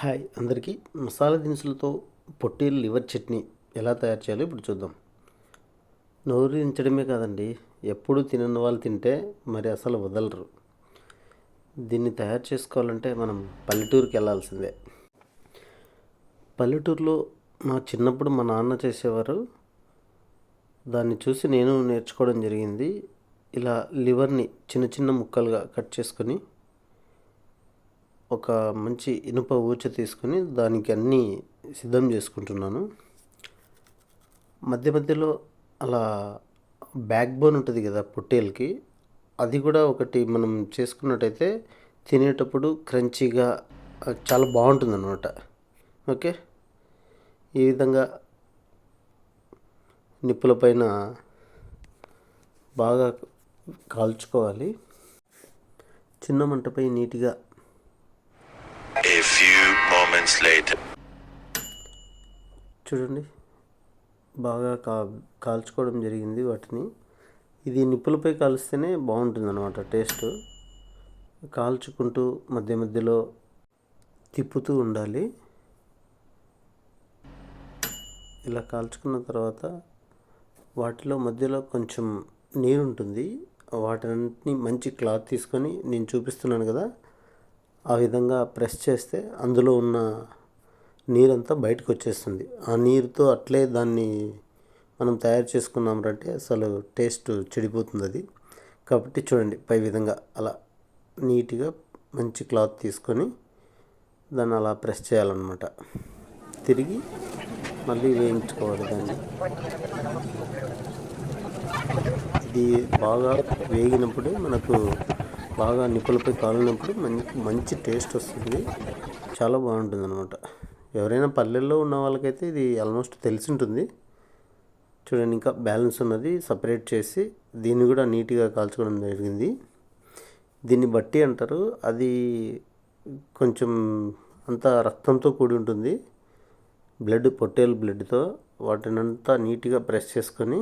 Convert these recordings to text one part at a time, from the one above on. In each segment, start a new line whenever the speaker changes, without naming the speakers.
Hi అందరికీ మసాలా దినుసులతో పొట్టేలు liver chutney ఎలా తయారు చేయాలో ఇప్పుడు చూద్దాం. నోరించడమే కాదండి ఎప్పుడు తినని వాళ్ళు తింటే మరి అసలు వదలరు. దీన్ని తయారు చేసుకోవాలంటే మనం పల్లెటూరుకి వెళ్ళాల్సిందే. పల్లెటూరులో మా చిన్నప్పుడు మా నాన్న చేసేవారు దాన్ని చూసి నేను నేర్చుకోవడం జరిగింది. ఇలా లివర్ని చిన్న చిన్న ముక్కలుగా కట్ చేసుకొని ఒక మంచి ఇనుప ఊచ తీసుకొని దానికి అన్నీ సిద్ధం చేసుకుంటున్నాను. మధ్య మధ్యలో అలా బ్యాక్ బోన్ ఉంటుంది కదా పొట్టేలకి అది కూడా ఒకటి మనం చేసుకున్నట్టయితే తినేటప్పుడు క్రంచీగా చాలా బాగుంటుంది అనమాట ఓకే? ఈ విధంగా నిప్పుల పైన బాగా కాల్చుకోవాలి. చిన్న మంటపై నీట్గా
A few moments later.
చూడండి. బాగా కా కాల్చుకోవడం జరిగింది వాటిని. ఇది నిప్పులపై కాలుస్తేనే బాగుంటుంది అనమాట టేస్ట్. కాల్చుకుంటూ మధ్య మధ్యలో తిప్పుతూ ఉండాలి. ఇలా కాల్చుకున్న తర్వాత వాటిలో మధ్యలో కొంచెం నీరు ఉంటుంది వాటిని మంచి క్లాత్ తీసుకొని నేను చూపిస్తున్నాను కదా. ఆ విధంగా ప్రెస్ చేస్తే అందులో ఉన్న నీరంతా బయటకు వచ్చేస్తుంది. ఆ నీరుతో అట్లే దాన్ని మనం తయారు చేసుకున్నామంటే అసలు టేస్ట్ చెడిపోతుంది అది కాబట్టి చూడండి పై విధంగా అలా నీట్గా మంచి క్లాత్ తీసుకొని దాన్ని అలా ప్రెస్ చేయాలన్నమాట. తిరిగి మళ్ళీ వేయించుకోవాలి దాన్ని. ఇది బాగా వేగినప్పుడే మనకు బాగా నిప్పులపై కాలినప్పుడు మంచి మంచి టేస్ట్ వస్తుంది. చాలా బాగుంటుంది అనమాట ఎవరైనా పల్లెల్లో ఉన్న వాళ్ళకైతే ఇది ఆల్మోస్ట్ తెలిసి ఉంటుంది చూడండి ఇంకా బ్యాలెన్స్ ఉన్నది. సపరేట్ చేసి దీన్ని కూడా నీట్గా కాల్చుకోవడం జరిగింది. దీన్ని బట్టి అంటారు అది కొంచెం అంత రక్తంతో కూడి ఉంటుంది. బ్లడ్ పొట్టేలు బ్లడ్తో వాటిని అంతా నీట్గా ప్రెస్ చేసుకొని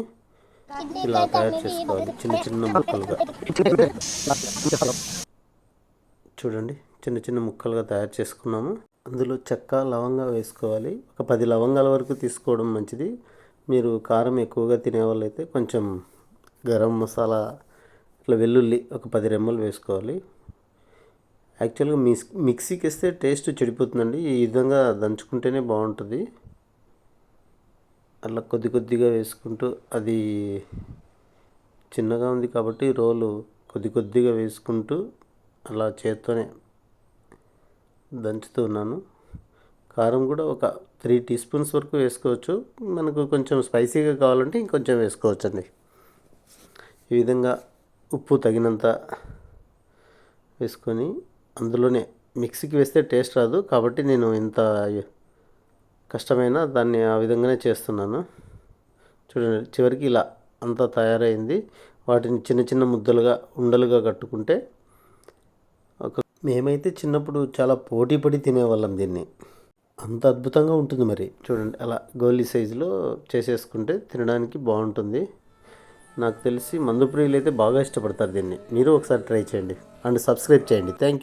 ఇలా తయారు చేసుకోవాలి. చిన్న చిన్న ముక్కలుగా. చూడండి చిన్న చిన్న ముక్కలుగా తయారు చేసుకున్నాము. అందులో చెక్క లవంగా వేసుకోవాలి. ఒక పది లవంగాల వరకు తీసుకోవడం మంచిది. మీరు కారం ఎక్కువగా తినే అయితే కొంచెం గరం మసాలా ఇట్లా వెల్లుల్లి ఒక పది రెమ్మలు వేసుకోవాలి. యాక్చువల్గా మిక్స్ మిక్సీకి వేస్తే టేస్ట్ చెడిపోతుందండి. ఈ విధంగా దంచుకుంటేనే బాగుంటుంది. అలా కొద్ది కొద్దిగా వేసుకుంటూ అది చిన్నగా ఉంది కాబట్టి రోలు కొద్ది కొద్దిగా వేసుకుంటూ అలా చేత్తోనే దంచుతూ ఉన్నాను. కారం కూడా ఒక త్రీ టీ స్పూన్స్ వరకు వేసుకోవచ్చు. మనకు కొంచెం స్పైసీగా కావాలంటే ఇంకొంచెం వేసుకోవచ్చు అండి ఈ విధంగా ఉప్పు తగినంత వేసుకొని అందులోనే మిక్సీకి వేస్తే టేస్ట్ రాదు కాబట్టి నేను ఇంత కష్టమైనా దాన్ని ఆ విధంగానే చేస్తున్నాను. చూడండి చివరికి ఇలా అంతా తయారైంది. వాటిని చిన్న చిన్న ముద్దలుగా ఉండలుగా కట్టుకుంటే ఒక మేమైతే చిన్నప్పుడు చాలా పోటీ పడి తినేవాళ్ళం దీన్ని. అంత అద్భుతంగా ఉంటుంది మరి. చూడండి అలా గోలీ సైజులో చేసేసుకుంటే తినడానికి బాగుంటుంది. నాకు తెలిసి మందు ప్రియులు అయితే బాగా ఇష్టపడతారు దీన్ని. మీరు ఒకసారి ట్రై చేయండి. అండ్ సబ్స్క్రైబ్ చేయండి. Thank you